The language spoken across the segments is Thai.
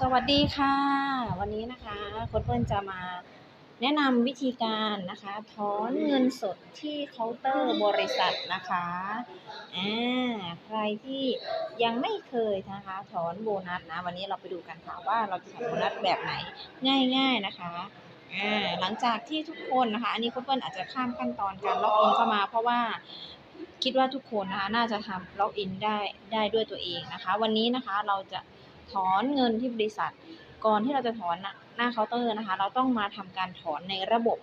สวัสดีค่ะ วันนี้นะคะคุณเปิ้ลจะมาแนะนำวิธีการนะคะถอนเงินสดที่เคาน์เตอร์บริษัทนะคะอ่าใครที่ยังไม่เคยนะคะถอนโบนัสนะ วันนี้เราไปดูกันค่ะว่าเราจะถอนโบนัสแบบไหนง่ายๆนะคะอ่าหลังจากที่ทุกคนนะคะ อันนี้คุณเปิ้ลอาจจะข้ามขั้นตอนการล็อกอินเข้ามา เพราะว่าคิดว่าทุกคนนะคะน่าจะทำล็อกอินได้ได้ด้วยตัวเองนะคะ วันนี้นะคะเราจะ ถอนเงินที่บริษัท ก่อนที่เราจะถอนหน้าเคาน์เตอร์นะคะ เราต้องมาทำการถอนในระบบ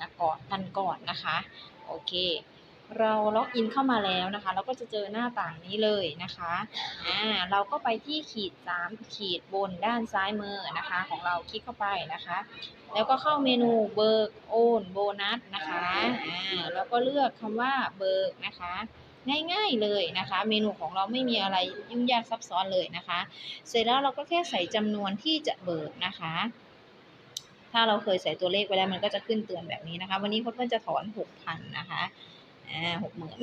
นะก่อนกันก่อนนะคะโอเค เราล็อกอินเข้ามาแล้วนะคะ เราก็จะเจอหน้าต่างนี้เลยนะคะอ่าเราก็ไปที่ขีด 3 ขีดบนด้านซ้ายมือนะคะ ของเราคลิกเข้าไปนะคะ แล้วก็เข้าเมนูเบิกโอนโบนัสนะคะอ่าแล้วก็เลือกคำว่าเบิกนะคะ ง่าย ๆเลยนะคะ เมนูของเราไม่มีอะไรยุ่งยากซับซ้อนเลยนะคะ เสร็จแล้วเราก็แค่ใส่จำนวนที่จะเบิกนะคะ ถ้าเราเคยใส่ตัวเลขไว้แล้วมันก็จะขึ้นเตือนแบบนี้นะคะ วันนี้เพื่อนๆจะถอนหกพันนะคะหกหมื่น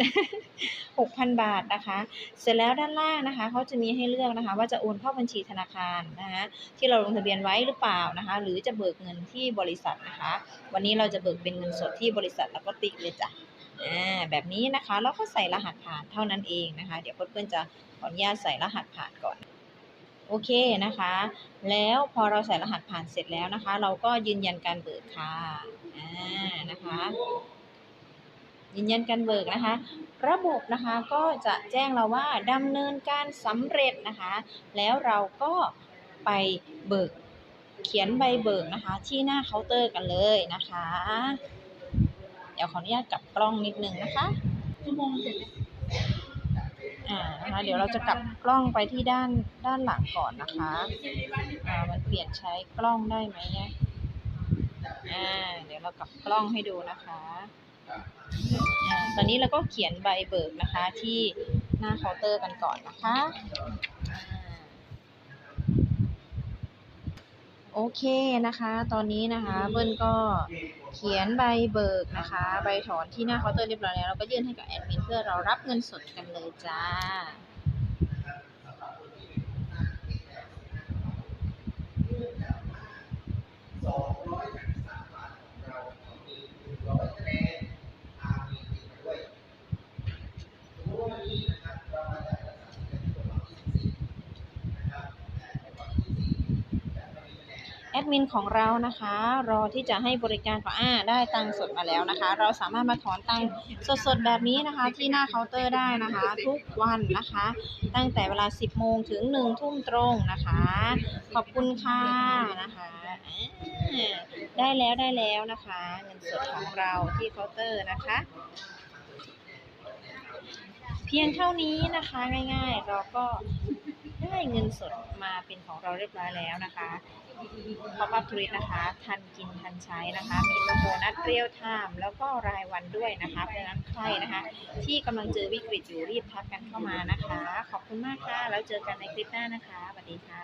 หกพันบาทนะคะ เสร็จแล้วด้านล่างนะคะเขาจะมีให้เลือกนะคะ ว่าจะโอนเข้าบัญชีธนาคารนะคะที่เราลงทะเบียนไว้หรือเปล่านะคะ หรือจะเบิกเงินที่บริษัทนะคะ วันนี้เราจะเบิกเป็นเงินสดที่บริษัทแล้วก็ติ๊กเลยจ้ะ อ่าแบบนี้นะคะแล้วก็ใส่รหัสผ่านเท่านั้นเองนะคะ เดี๋ยวเพื่อนๆจะขออนุญาตใส่รหัสผ่านก่อนโอเคนะคะ แล้วพอเราใส่รหัสผ่านเสร็จแล้วนะคะ เราก็ยืนยันการเบิกค่ะอ่านะคะ ยืนยันการเบิกนะคะ ระบบนะคะก็จะแจ้งเราว่าดำเนินการสำเร็จนะคะ แล้วเราก็ไปเบิกเขียนใบเบิกนะคะ ที่หน้าเคาน์เตอร์กันเลยนะคะ เดี๋ยวขออนุญาตกลับกล้องนิดนึงนะคะชั่วโมงเสร็จอ่านะคะเดี๋ยวเราจะกลับกล้องไปที่ด้านด้านหลังก่อนนะคะอ่ามันเปลี่ยนใช้กล้องได้ไหมเนี่ยอ่าเดี๋ยวเรากลับกล้องให้ดูนะคะอ่าตอนนี้เราก็เขียนใบเบิกนะคะที่หน้าเคาน์เตอร์กันก่อนนะคะอ่า โอเคนะคะ ตอนนี้นะคะเบิ้ลก็เขียนใบเบิกนะคะ ใบถอนที่หน้าเคาน์เตอร์เรียบร้อยแล้วเราก็ยื่นให้กับแอดมินเพื่อเรารับเงินสดกันเลยจ้า ดมินของเรานะคะ รอที่จะให้บริการขออ่าได้ตังสดมาแล้วนะคะ เราสามารถมาถอนตังค์สดๆ แบบนี้นะคะ ที่หน้าเคาน์เตอร์ได้นะคะ ทุกวันนะคะ ตั้งแต่เวลา 10 โมงถึง 1 ทุ่มตรงนะคะ ขอบคุณค่ะนะคะได้แล้วได้แล้วนะคะ เงินสดของเราที่เคาน์เตอร์นะคะเพียงเท่านี้นะคะง่ายๆ เราก็ ได้เงินสดมาเป็นของเราเรียบร้อยแล้วนะคะพอปับทวิตนะคะ ทันกินทันใช้นะคะ มีโบนัสเรียวไทม์แล้วก็รายวันด้วยนะคะ เพราะฉะนั้นใครนะคะ ที่กำลังเจอวิกฤตอยู่รีบทักกันเข้ามานะคะ ขอบคุณมากค่ะ แล้วเจอกันในคลิปหน้านะคะสวัสดีค่ะ